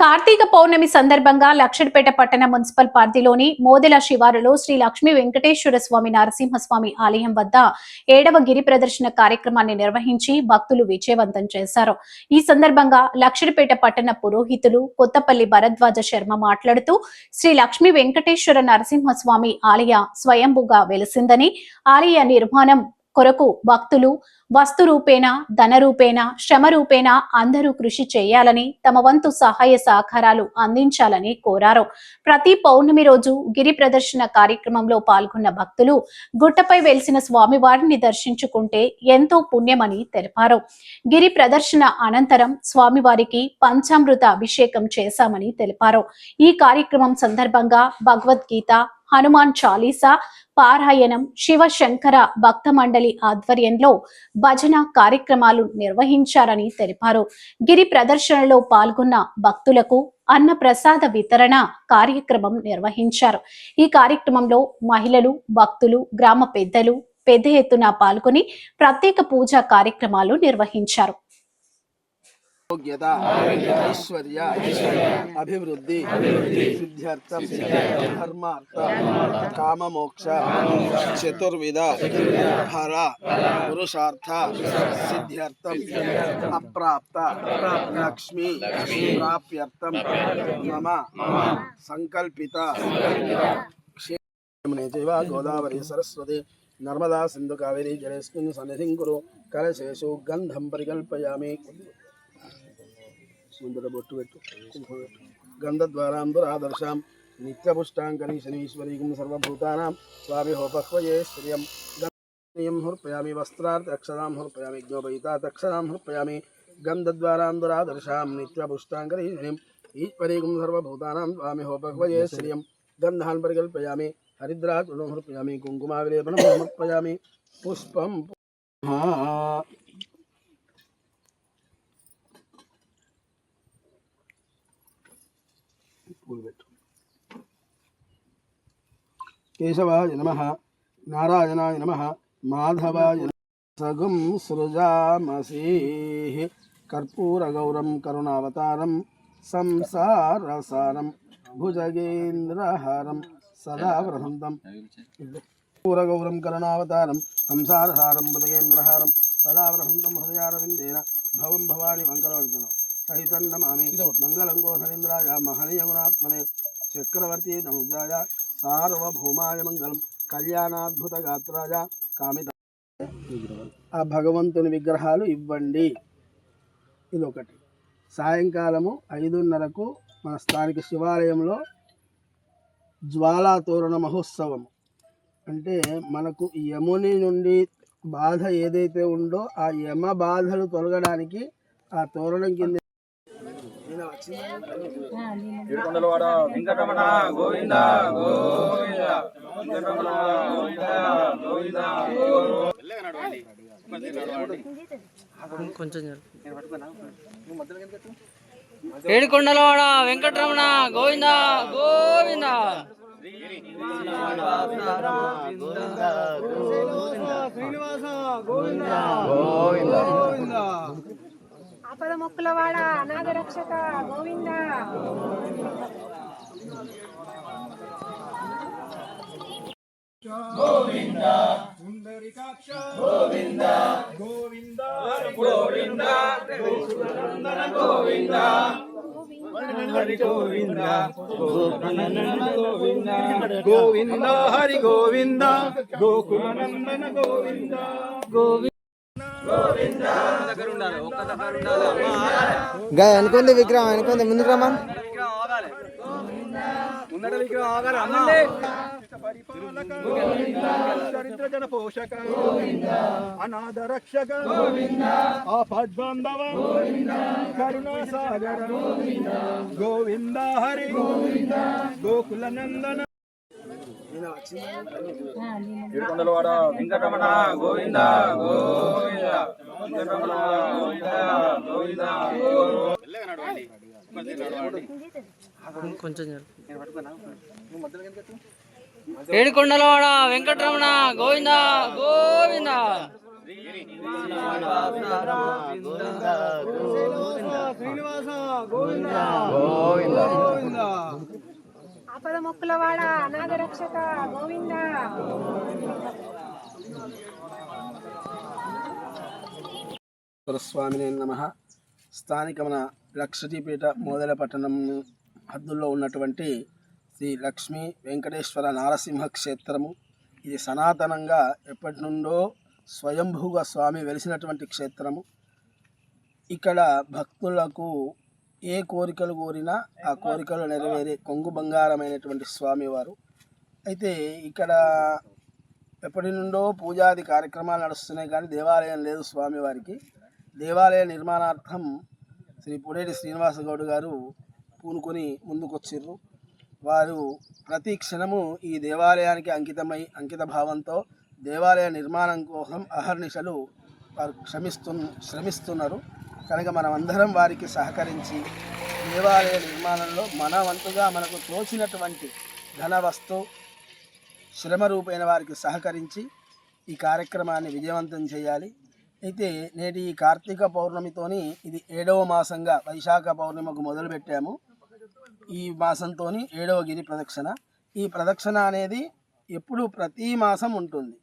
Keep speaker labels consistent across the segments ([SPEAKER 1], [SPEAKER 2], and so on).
[SPEAKER 1] కార్తీక పౌర్ణమి సందర్భంగా లక్షడిపేట పట్టణ మున్సిపల్ పరిధిలోని మోదెల శివారులో శ్రీ లక్ష్మీ వెంకటేశ్వర స్వామి నరసింహస్వామి ఆలయం వద్ద ఏడవ గిరి ప్రదర్శన కార్యక్రమాన్ని నిర్వహించి భక్తులు విజయవంతం చేశారు. ఈ సందర్భంగా లక్షడిపేట పట్టణ పురోహితులు కొత్తపల్లి భరద్వాజ శర్మ మాట్లాడుతూ శ్రీ లక్ష్మీ వెంకటేశ్వర నరసింహస్వామి ఆలయ స్వయంభుగా వెలిసిందని ఆలయ నిర్మాణం కొరకు భక్తులు వస్తు రూపేణ ధన రూపేణ శ్రమ రూపేణ అందరూ కృషి చేయాలని తమ వంతు సహాయ సహకారాలు అందించాలని కోరారు. ప్రతి పౌర్ణమి రోజు గిరి ప్రదర్శన కార్యక్రమంలో పాల్గొన్న భక్తులు గుట్టపై వెలిసిన స్వామివారిని దర్శించుకుంటే ఎంతో పుణ్యమని తెలిపారు. గిరి ప్రదర్శన అనంతరం స్వామివారికి పంచామృత అభిషేకం చేశామని తెలిపారు. ఈ కార్యక్రమం సందర్భంగా భగవద్గీత హనుమాన్ చాలీసా పారాయణం శివశంకర భక్త మండలి ఆధ్వర్యంలో భజన కార్యక్రమాలు నిర్వహించారని తెలిపారు. గిరి ప్రదర్శనలో పాల్గొన్న భక్తులకు అన్న ప్రసాద వితరణ కార్యక్రమం నిర్వహించారు. ఈ కార్యక్రమంలో మహిళలు భక్తులు గ్రామ పెద్దలు పెద్ద ఎత్తున పాల్గొని ప్రత్యేక పూజా కార్యక్రమాలు నిర్వహించారు.
[SPEAKER 2] యోగ్యత ఐశ్వర్య అభివృద్ధి సిద్ధ్యర్థం ధర్మార్థ కామమోక్ష చతుర్విధ ఫల పురుషార్థ సిద్ధ్యర్థం అప్రాప్త లక్ష్మి ప్రాప్యర్థం మమ సంకల్పిత గోదావరి సరస్వతి నర్మదా సింధు కావేరీ జలేస్మిన్ సన్నిధిం కురు కలశేషు గంధం పరికల్పయామి ముందర బొట్టు పెట్టు కుంకుమ పెట్టు గంధద్వారాంబురాదర్శాం నిత్యపుష్టాంకరీ శనీశ్వరీకం సర్వభూతానాం స్వామి హోపహ్వయే శ్రియం గంధం హృపయామి వస్త్రార్థ అక్షరాం హృపయామి జ్ఞోపయితాత్ అక్షరాం హృపయామి గంధద్వారాంబురాదర్శాం నిత్యపుష్టాంకరీ శనిం ఈశ్వరీకం సర్వభూతానాం స్వామి హోపహ్వయే శ్రియం గంధాన్ పరికల్పయామి హరిద్రాత్ హృపయామి కుంకుమావిలేపనం సమర్పయామి పుష్పం పూలు కేశవాయ నమ నారాయణాయ నమ మాధవాయ సగం సృజామసీ. కర్పూరగౌరం కరుణావతారం సంసారసారం భుజగేంద్రహారం సదా ప్రసంతం పూరగౌరం కరుణావతారం సంసారహారం భుజగేంద్రహారం సదా ప్రసంతం హృదయారవిందేన భవం భవాని వంకరవర్ధనం. సహితన్నమామి మంగళం గోధరేంద్రాయ మహనీయగుణాత్మనే చక్రవర్తి ధనుజాయ సార్వభౌమాయ మంగళం. కళ్యాణాద్భుత గాత్రాయ కామిత. ఆ భగవంతుని విగ్రహాలు ఇవ్వండి. ఇదొకటి. సాయంకాలము ఐదున్నరకు మన స్థానిక శివాలయంలో జ్వాలా తోరణ మహోత్సవం అంటే మనకు యముని నుండి బాధ ఏదైతే ఉందో ఆ యమ బాధలు తొలగడానికి ఆ తోరణం కింద
[SPEAKER 3] ఏడుకొండలవాడ వెంకటరమణ గోవింద గోవింద వెంకటరమణ గోవింద గోవింద
[SPEAKER 4] కొంచెం ఏడుకొండలవాడ వెంకటరమణ గోవింద గోవింద.
[SPEAKER 5] ఆపద మొక్కులవాడ అనాథ రక్షక గోవింద.
[SPEAKER 3] హరి గోవింద. గోవింద. హరి గోవింద. గోకులందన గోవింద.
[SPEAKER 6] గా అనుకుంది విక్రమ్ అనుకుంది ముందుకు రమ్మా.
[SPEAKER 3] ముందట విగ్రహం ఆగాలి అన్న దరిద్ర జన పోషక అనాథ రక్షక ఆపద్బంధవ కరుణా సాగర గోవింద హరి గోకుల నందన. ఏడుకొండలవాడ వెంకటరమణ గోవింద గోవింద వెంకటరమణ గోవింద గోవింద
[SPEAKER 4] కొంచెం ఏడుకొండలవాడ వెంకటరమణ గోవింద గోవింద.
[SPEAKER 5] ఆపద మొక్కుల వాడ అనాథ రక్షక గోవింద?
[SPEAKER 2] స్వామినే నమ. స్థానిక మన లక్షదీపేట మోదల పట్టణం హద్దుల్లో ఉన్నటువంటి శ్రీ లక్ష్మీ వెంకటేశ్వర నారసింహ క్షేత్రము. ఇది సనాతనంగా ఎప్పటి నుండో స్వయంభూగా స్వామి వెలిసినటువంటి క్షేత్రము. ఇక్కడ భక్తులకు ఏ కోరికలు కోరినా ఆ కోరికలు నెరవేరే కొంగు బంగారమైనటువంటి స్వామివారు అయితే ఇక్కడ ఎప్పటి నుండో పూజాది కార్యక్రమాలు నడుస్తున్నాయి కానీ దేవాలయం లేదు స్వామివారికి దేవాలయ నిర్మాణార్థం శ్రీ పుడేటి శ్రీనివాస గౌడ్ గారు పూనుకొని ముందుకొచ్చిర్రు. వారు ప్రతి క్షణము ఈ దేవాలయానికి అంకితమై అంకిత భావంతో దేవాలయ నిర్మాణం కోసం అహర్నిశలు వారు శ్రమిస్తు శ్రమిస్తున్నారు. కనుక మనం అందరం వారికి సహకరించి దేవాలయ నిర్మాణంలో మన వంతుగా మనకు తోచినటువంటి ధన వస్తు శ్రమ రూపైన వారికి సహకరించి ఈ కార్యక్రమాన్ని విజయవంతం చేయాలి. అయితే నేటి ఈ కార్తీక పౌర్ణమితోని ఇది ఏడవ మాసంగా వైశాఖ పౌర్ణిమకు మొదలుపెట్టాము. ఈ మాసంతో ఏడవ గిరి ప్రదక్షిణ. ఈ ప్రదక్షిణ అనేది ఎప్పుడు ప్రతి మాసం ఉంటుంది.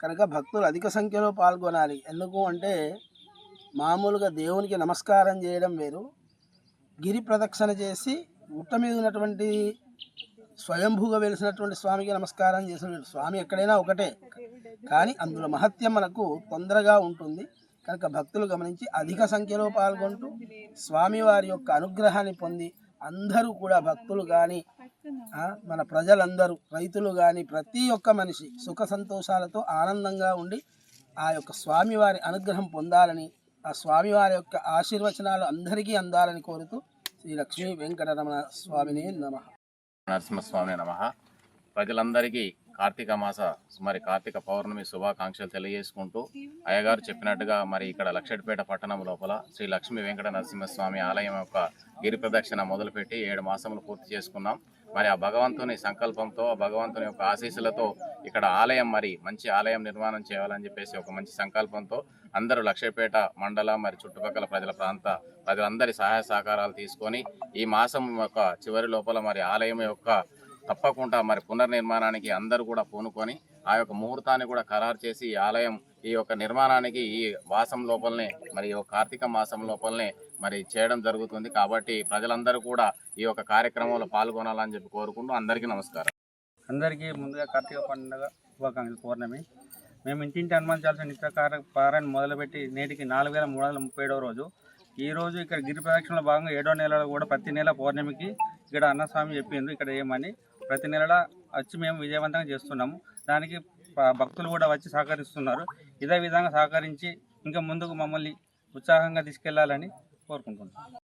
[SPEAKER 2] కనుక భక్తులు అధిక సంఖ్యలో పాల్గొనాలి. ఎందుకు అంటే మామూలుగా దేవునికి నమస్కారం చేయడం వేరు. గిరి ప్రదక్షిణ చేసి గుట్ట మీద ఉన్నటువంటి స్వయంభూగా వెలిసినటువంటి స్వామికి నమస్కారం చేసిన స్వామి ఎక్కడైనా ఒకటే. కానీ అందులో మహత్యం మనకు తొందరగా ఉంటుంది. కనుక భక్తులు గమనించి అధిక సంఖ్యలో పాల్గొంటూ స్వామివారి యొక్క అనుగ్రహాన్ని పొంది అందరూ కూడా భక్తులు కానీ మన ప్రజలందరూ రైతులు కానీ ప్రతి ఒక్క మనిషి సుఖ సంతోషాలతో ఆనందంగా ఉండి ఆ యొక్క స్వామివారి అనుగ్రహం పొందాలని ఆ స్వామివారి యొక్క ఆశీర్వచనాలు అందరికీ అందాలని కోరుతూ శ్రీ లక్ష్మీ వెంకటరమణ స్వామిని నమ.
[SPEAKER 7] నరసింహస్వామి నమ. ప్రజలందరికీ కార్తీక మాస మరి కార్తీక పౌర్ణమి శుభాకాంక్షలు తెలియజేసుకుంటూ అయ్యగారు చెప్పినట్టుగా మరి ఇక్కడ లక్షడిపేట పట్టణం లోపల శ్రీ లక్ష్మీ వెంకట నరసింహస్వామి ఆలయం యొక్క గిరి ప్రదక్షిణ మొదలుపెట్టి ఏడు మాసములు పూర్తి చేసుకున్నాం. మరి ఆ భగవంతుని సంకల్పంతో ఆ భగవంతుని యొక్క ఆశీస్సులతో ఇక్కడ ఆలయం మరి మంచి ఆలయం నిర్మాణం చేయాలని చెప్పేసి ఒక మంచి సంకల్పంతో అందరూ లక్ష్యపేట మండల మరి చుట్టుపక్కల ప్రజల ప్రాంత ప్రజలందరి సహాయ సహకారాలు తీసుకొని ఈ మాసం యొక్క చివరి లోపల మరి ఆలయం యొక్క తప్పకుండా మరి పునర్నిర్మాణానికి అందరూ కూడా పూనుకొని ఆ యొక్క ముహూర్తాన్ని కూడా ఖరారు చేసి ఈ ఆలయం ఈ యొక్క నిర్మాణానికి ఈ మాసం లోపలనే మరి ఈ కార్తీక మాసం లోపలనే మరి చేయడం జరుగుతుంది. కాబట్టి ప్రజలందరూ కూడా ఈ యొక్క కార్యక్రమంలో పాల్గొనాలని చెప్పి కోరుకుంటూ అందరికీ నమస్కారం.
[SPEAKER 8] అందరికీ ముందుగా కార్తీక పండుగ శుభాకాంక్షలు పౌర్ణమి. మేము ఇంటింటి హనుమాన్చాల్సిన నిత్యకార పారాయణ మొదలుపెట్టి నేటికి నాలుగు వేల మూడు వందల ముప్పై ఏడవ రోజు. ఈ రోజు ఇక్కడ గిరి ప్రదక్షిణలో భాగంగా ఏడో నెలలో కూడా ప్రతి నెల పౌర్ణమికి ఇక్కడ అన్నస్వామి చెప్పిండ్రు. ఇక్కడ ఏమని? ప్రతి నెల వచ్చి మేము విజయవంతంగా చేస్తున్నాము. దానికి భక్తులు కూడా వచ్చి సహకరిస్తున్నారు. ఇదే విధంగా సహకరించి ఇంకా ముందుకు మమ్మల్ని ఉత్సాహంగా తీసుకెళ్ళాలని కోరుకుంటున్నాం.